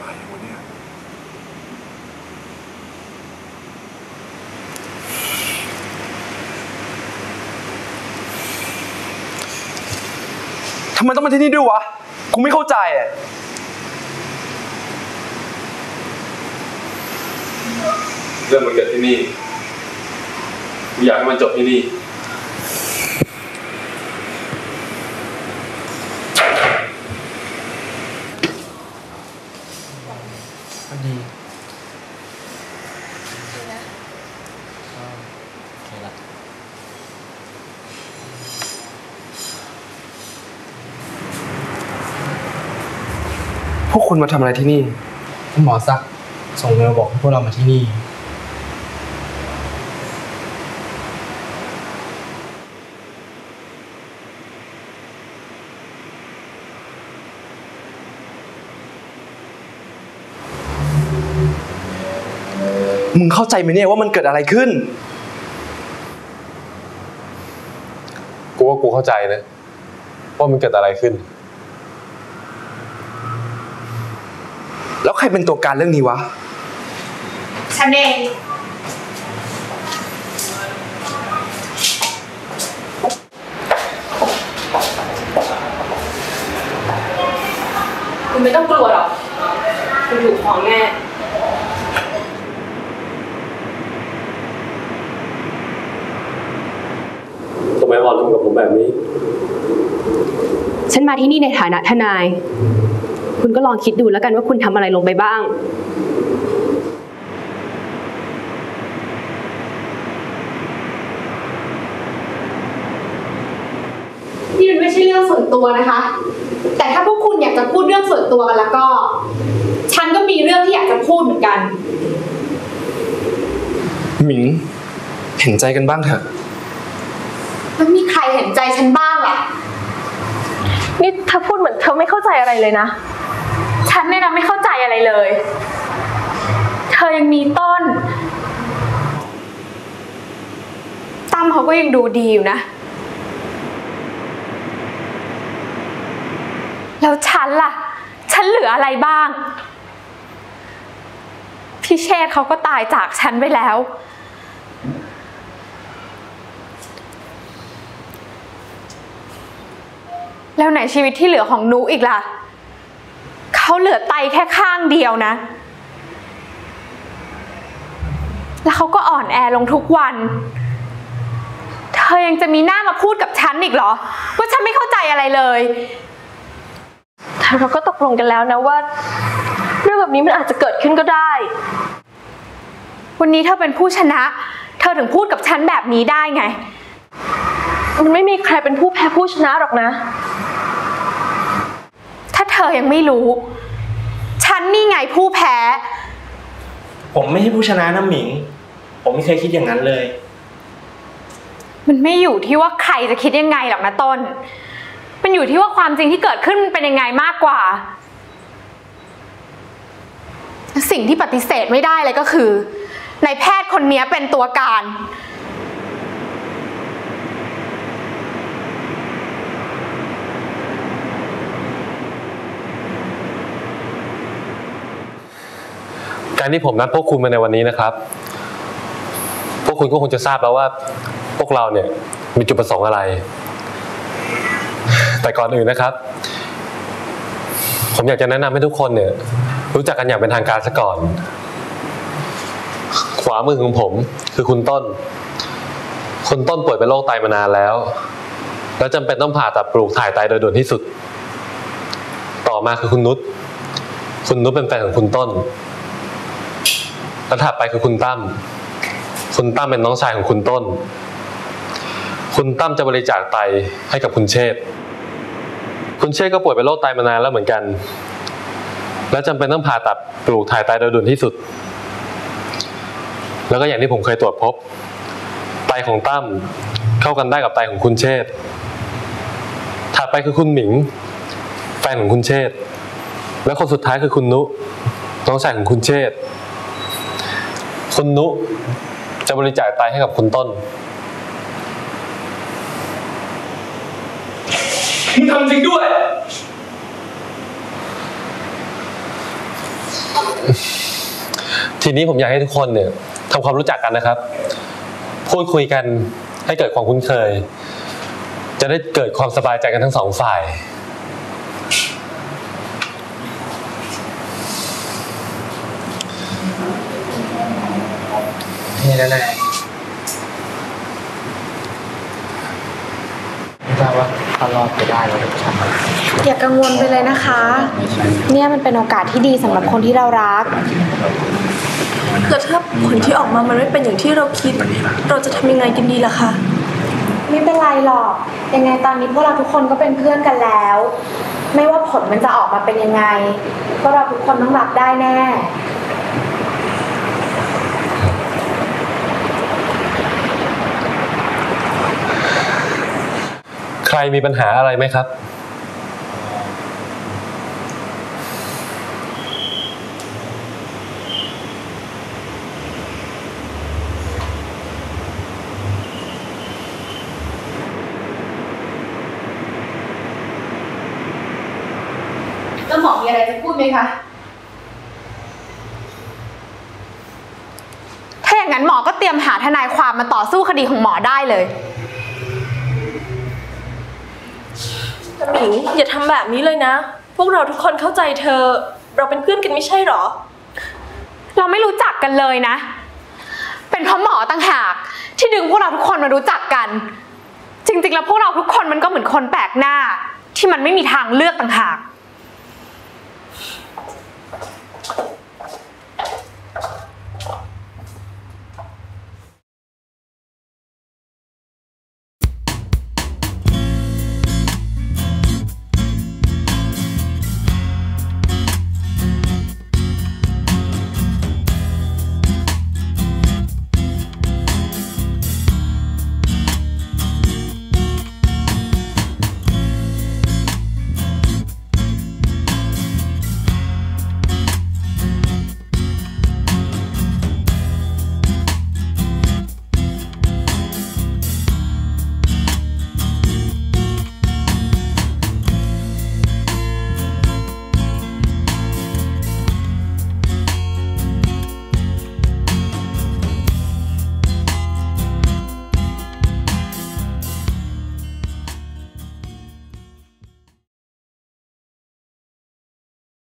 มายวันนี้ทำไมต้องมาที่นี่ด้วยวะ กูไม่เข้าใจเรื่องมันเกิดที่นี่ กูอยากให้มันจบที่นี่ีพวกคุณมาทำอะไรที่นี่ คุณหมอซัก ส่งเมลบอกให้พวกเรามาที่นี่ มึงเข้าใจไหมเนี่ยว่ามันเกิดอะไรขึ้น กูว่ากูเข้าใจนะว่ามันเกิดอะไรขึ้น แล้วใครเป็นตัวการเรื่องนี้วะ ฉันเอง คุณไม่ต้องกลัวหรอก คุณถูกของแน่ ไมออนทำกับผมแบบนี้ ฉันมาที่นี่ในฐานะทนาย คุณก็ลองคิดดูแล้วกันว่าคุณทำอะไรลงไปบ้าง นี่มันไม่ใช่เรื่องส่วนตัวนะคะ แต่ถ้าพวกคุณอยากจะพูดเรื่องส่วนตัวกันแล้วก็ ฉันก็มีเรื่องที่อยากจะพูดเหมือนกัน หมิง เห็นใจกันบ้างเถอะ แล้วมีใครเห็นใจฉันบ้างล่ะ นี่เธอพูดเหมือนเธอไม่เข้าใจอะไรเลยนะ ฉันเนี่ยนะไม่เข้าใจอะไรเลย เธอยังมีต้น ตั้มเขาก็ยังดูดีอยู่นะ แล้วฉันล่ะ ฉันเหลืออะไรบ้าง พี่เชษฐ์เขาก็ตายจากฉันไปแล้ว แล้วไหนชีวิตที่เหลือของนุอีกล่ะ เขาเหลือไตแค่ข้างเดียวนะ แล้วเขาก็อ่อนแอลงทุกวัน เธอยังจะมีหน้ามาพูดกับฉันอีกเหรอ ว่าฉันไม่เข้าใจอะไรเลยแต่เราก็ตกลงกันแล้วนะว่า เรื่องแบบนี้มันอาจจะเกิดขึ้นก็ได้ วันนี้เธอเป็นผู้ชนะ เธอถึงพูดกับฉันแบบนี้ได้ไง มันไม่มีใครเป็นผู้แพ้ผู้ชนะหรอกนะถ้าเธ อยังไม่รู้ ฉันนี่ไงผู้แพ้ ผมไม่ใช่ผู้ชนะนะหมิง ผมไม่เคยคิดอย่างนั้นเลย มันไม่อยู่ที่ว่าใครจะคิดยังไงหรอกนะต้น มันอยู่ที่ว่าความจริงที่เกิดขึ้นมันเป็นยังไงมากกว่า สิ่งที่ปฏิเสธไม่ได้เลยก็คือในายแพทย์คนนี้เป็นตัวการ การที่ผมนัดพวกคุณมาในวันนี้นะครับ พวกคุณก็คงจะทราบแล้วว่า พวกเราเนี่ยมีจุดประสงค์อะไร แต่ก่อนอื่นนะครับ ผมอยากจะแนะนำให้ทุกคนเนี่ย รู้จักกันอย่างเป็นทางการซะก่อน ขวามือของผมคือคุณต้น คุณต้นป่วยเป็นโรคไตมานานแล้ว แล้วจำเป็นต้องผ่าตัดปลูกถ่ายไตโดยด่วนที่สุด ต่อมาคือคุณนุชคุณนุชเป็นแฟนของคุณต้น แล้วถัดไปคือคุณตั้มคุณตั้มเป็นน้องชายของคุณต้น คุณตั้มจะบริจาคไตให้กับคุณเชษคุณเชษก็ป่วยเป็นโรคไตมานานแล้วเหมือนกัน และจำเป็นต้องผ่าตัดปลูกถ่ายไตโดยด่วนที่สุด แล้วก็อย่างที่ผมเคยตรวจพบ ไตของตั้มเข้ากันได้กับไตของคุณเชษถัดไปคือคุณหมิง แฟนของคุณเชษและคนสุดท้ายคือคุณนุ น้องชายของคุณเชษ คุณนุจะบริจาคไตให้กับคุณต้น มึงทำจริงด้วย ทีนี้ผมอยากให้ทุกคนเนี่ยทำความรู้จักกันนะครับ พูดคุยกันให้เกิดความคุ้นเคย จะได้เกิดความสบายใจกันทั้งสองฝ่าย มีแน่ๆไม่ทราบว่าถ้ารอดไปได้แล้วจะทำอะไรอย่ากังวลไปเลยนะคะ เนี่ยมันเป็นโอกาสที่ดีสำหรับคนที่เรารักแล้วถ้าผลที่ออกมามันไม่เป็นอย่างที่เราคิด เราจะทำยังไงกันดีล่ะคะ ไม่เป็นไรหรอก ยังไงตอนนี้พวกเราทุกคนก็เป็นเพื่อนกันแล้ว ไม่ว่าผลมันจะออกมาเป็นยังไงพวกเราทุกคนต้องรับได้แน่ ใครมีปัญหาอะไรไหมครับ แล้วหมอมีอะไรจะพูดไหมคะ ถ้าอย่างนั้นหมอก็เตรียมหาทนายความมาต่อสู้คดีของหมอได้เลย หมิงอย่าทำแบบนี้เลยนะ พวกเราทุกคนเข้าใจเธอ เราเป็นเพื่อนกันไม่ใช่หรอ เราไม่รู้จักกันเลยนะ เป็นเพราะหมอต่างหากที่ดึงพวกเราทุกคนมารู้จักกัน จริงๆ แล้วพวกเราทุกคนมันก็เหมือนคนแปลกหน้า ที่มันไม่มีทางเลือกต่างหาก